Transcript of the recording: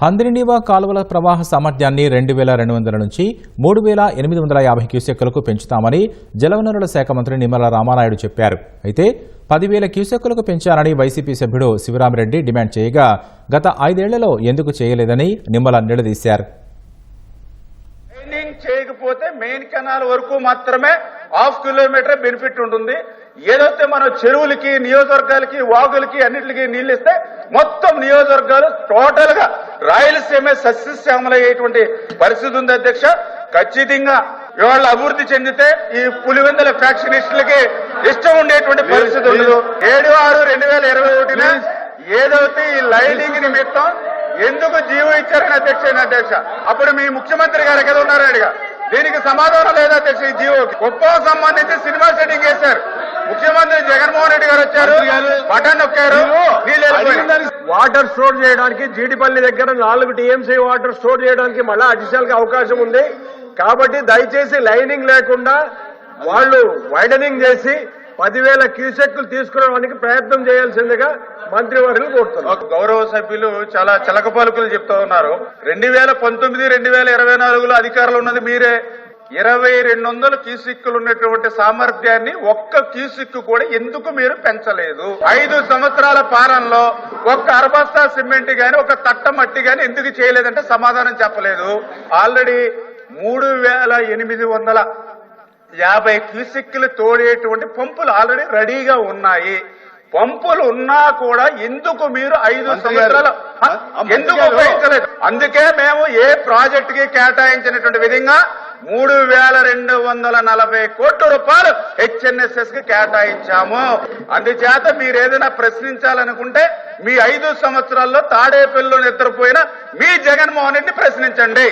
హంద్రినీవా కాలువల ప్రవాహ సామర్థ్యాన్ని రెండు వేల రెండు వందల నుంచి మూడు వేల ఎనిమిది వందల యాభై క్యూసెక్కులకు పెంచుతామని జలవనరుల శాఖ మంత్రి నిమ్మల రామానాయుడు చెప్పారు. అయితే పదివేల క్యూసెక్కులకు పెంచాలని వైసీపీ సభ్యుడు శివరామిరెడ్డి డిమాండ్ చేయగా గత ఐదేళ్ళలో ఎందుకు చేయలేదని నిమ్మల నిలదీశారు. చేయకపోతే మెయిన్ కెనాల్ వరకు మాత్రమే హాఫ్ కిలోమీటర్ బెనిఫిట్ ఉంటుంది. ఏదైతే మనం చెరువులకి నియోజకవర్గాలకి వాగులకి అన్నిటికి నీళ్ళు ఇస్తే మొత్తం నియోజకవర్గాలు టోటల్గా రాయలసీమ సస్యశ్యామలయ్యేటువంటి పరిస్థితి ఉంది అధ్యక్ష. ఖచ్చితంగా ఇవాళ అభివృద్ధి చెందితే ఈ పులివెందుల ఫ్యాక్షనిస్టులకి ఇష్టం ఉండేటువంటి పరిస్థితి ఉండదు. ఏడు ఆరు రెండు వేల ఇరవై ఒకటిన ఏదైతే ఈ లైనింగ్ నిమిత్తం ఎందుకు జీవో ఇచ్చారని అధ్యక్ష అధ్యక్ష? అప్పుడు మీ ముఖ్యమంత్రి గారు ఎక్కడ ఉన్నారు అడిగా. దీనికి సమాధానం లేదా అధ్యక్ష ఈ జీవో? గొప్ప సంబంధించి సినిమా సెట్టింగ్ చేశారు. ముఖ్యమంత్రి జగన్మోహన్ రెడ్డి గారు వచ్చారు. బటన్ నొక్కారు. వాటర్ స్టోర్ చేయడానికి జీడిపల్లి దగ్గర నాలుగు టీఎంసీ వాటర్ స్టోర్ చేయడానికి మళ్ళా అడిషనల్గా అవకాశం ఉంది. కాబట్టి దయచేసి లైనింగ్ లేకుండా వాళ్ళు వైడనింగ్ చేసి పదివేల క్యూసెక్లు తీసుకురావడానికి ప్రయత్నం చేయాల్సిందిగా మంత్రివర్యులు కోరుతున్నారు. గౌరవ సభ్యులు చాలా చిలక పలుకులు చెప్తా ఉన్నారు. రెండు వేల పంతొమ్మిది రెండు వేల ఇరవై నాలుగులో అధికారులు ఉన్నది మీరే. ఇరవై రెండు వందల క్యూసిక్కులు ఉన్నటువంటి సామర్థ్యాన్ని ఒక్క క్యూసిక్కు కూడా ఎందుకు మీరు పెంచలేదు? ఐదు సంవత్సరాల పాలనలో ఒక్క అరబస్తా సిమెంట్ గాని ఒక తట్ట మట్టి గాని ఎందుకు చేయలేదంటే సమాధానం చెప్పలేదు. ఆల్రెడీ మూడు వేల ఎనిమిది వందల యాభై క్యూసెక్కులు తోడేటువంటి పంపులు ఆల్రెడీ రెడీగా ఉన్నాయి. పంపులు ఉన్నా కూడా ఎందుకు మీరు ఐదు సంవత్సరాలు? ఎందుకు ఉపయోగించలేదు? అందుకే మేము ఏ ప్రాజెక్ట్కి కేటాయించినటువంటి విధంగా మూడు వేల రెండు వందల నలభై కోట్ల రూపాయలు హెచ్ఎన్ఎస్ఎస్కి కేటాయించాము. అందుచేత మీరు ఏదైనా ప్రశ్నించాలనుకుంటే మీ ఐదు సంవత్సరాల్లో తాడేపల్లిలో నిద్రపోయిన మీ జగన్మోహన్ రెడ్డి ప్రశ్నించండి.